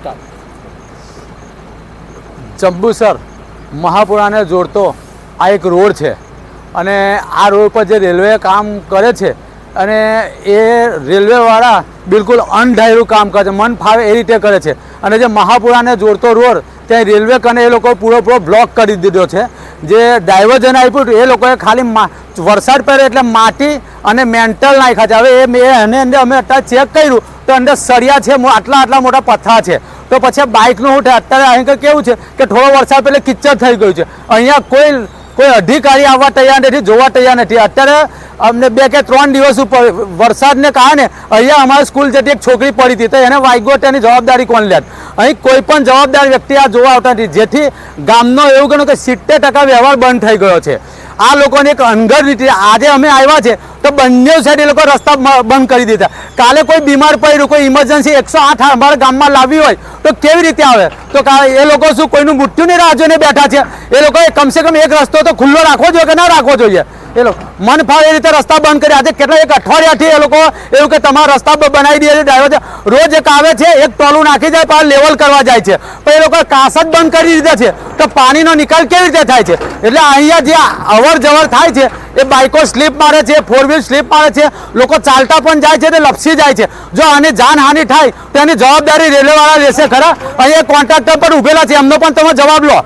Start Jambusar મહાપુરાને જોડતો આ એક રોડ છે. અને આ રોડ પર જે રેલવે કામ કરે છે અને એ રેલવેવાળા બિલકુલ અનઢાયરું કામ કરે છે. મન ફાવે એ રીતે કરે છે. અને જે મહાપુરાને જોડતો રોડ ત્યાં રેલવે કને એ લોકો પૂરો પૂરો બ્લોક કરી દીધો છે. જે ડાયવર્ઝન આપ્યું એ લોકોએ ખાલી વરસાદ પડે એટલે માટી અને મેન્ટલ નાખ્યા છે. હવે એ એને અંદર અમે અત્યારે ચેક કર્યું, તો અંદર સળિયા છે આટલા આટલા મોટા પથ્થા છે. તો પછી બાઇકનું ઉઠે, અત્યારે અહીં કેવું છે કે થોડો વરસાદ પહેલાં કિચ્ચર થઈ ગયું છે. અહીંયા કોઈ કોઈ અધિકારી આવવા તૈયાર નથી, જોવા તૈયાર નથી. અત્યારે અમને બે કે ત્રણ દિવસ ઉપર વરસાદને કારણે અહીંયા અમારી સ્કૂલ જતી એક છોકરી પડી હતી, તો એને વાગ્યો તેની જવાબદારી કોણ લે અહીં કોઈ પણ જવાબદાર વ્યક્તિ આ જોવા આવતા નથી. જેથી ગામનો એવું ગણો કે સિત્તેર ટકા વ્યવહાર બંધ થઈ ગયો છે. આ લોકોને એક અનગઢ રીતે આજે અમે આવ્યા છે, તો બંને સાઈડ એ લોકો રસ્તા બંધ કરી દીધા. કાલે કોઈ બીમાર પડ્યું, કોઈ ઇમરજન્સી એકસો આઠ અમારા ગામમાં લાવી હોય તો કેવી રીતે આવે? તો એ લોકો શું કોઈનું મૃત્યુની રાહ જોઈને બેઠા છે? એ લોકોએ કમસે કમ એક રસ્તો તો ખુલ્લો રાખવો જોઈએ કે ના રાખવો જોઈએ? એ લોકો મન ફાવે એ રીતે રસ્તા બંધ કર્યા છે. કેટલા એક અઠવાડિયાથી એ લોકો એવું કે તમારા રસ્તા બનાવી દે છે, ડ્રાઈવર રોજ એક આવે છે, એક ટોલું નાખી જાય, પાછા લેવલ કરવા જાય છે. પણ એ લોકો કાસ જ બંધ કરી દીધા છે. તો પાણીનો નિકાલ કેવી રીતે થાય છે? એટલે અહીંયા જે અવર જવર થાય છે, એ બાઇકો સ્લીપ મારે છે, ફોર વ્હીલ સ્લીપ મારે છે, લોકો ચાલતા પણ જાય છે તે લપસી જાય છે. જો આની જાનહાનિ થાય, તો એની જવાબદારી રેલવેવાળા લેશે ખરા? અહીંયા કોન્ટ્રાક્ટર પણ ઉભેલા છે. એમનો પણ તમે જવાબ લો.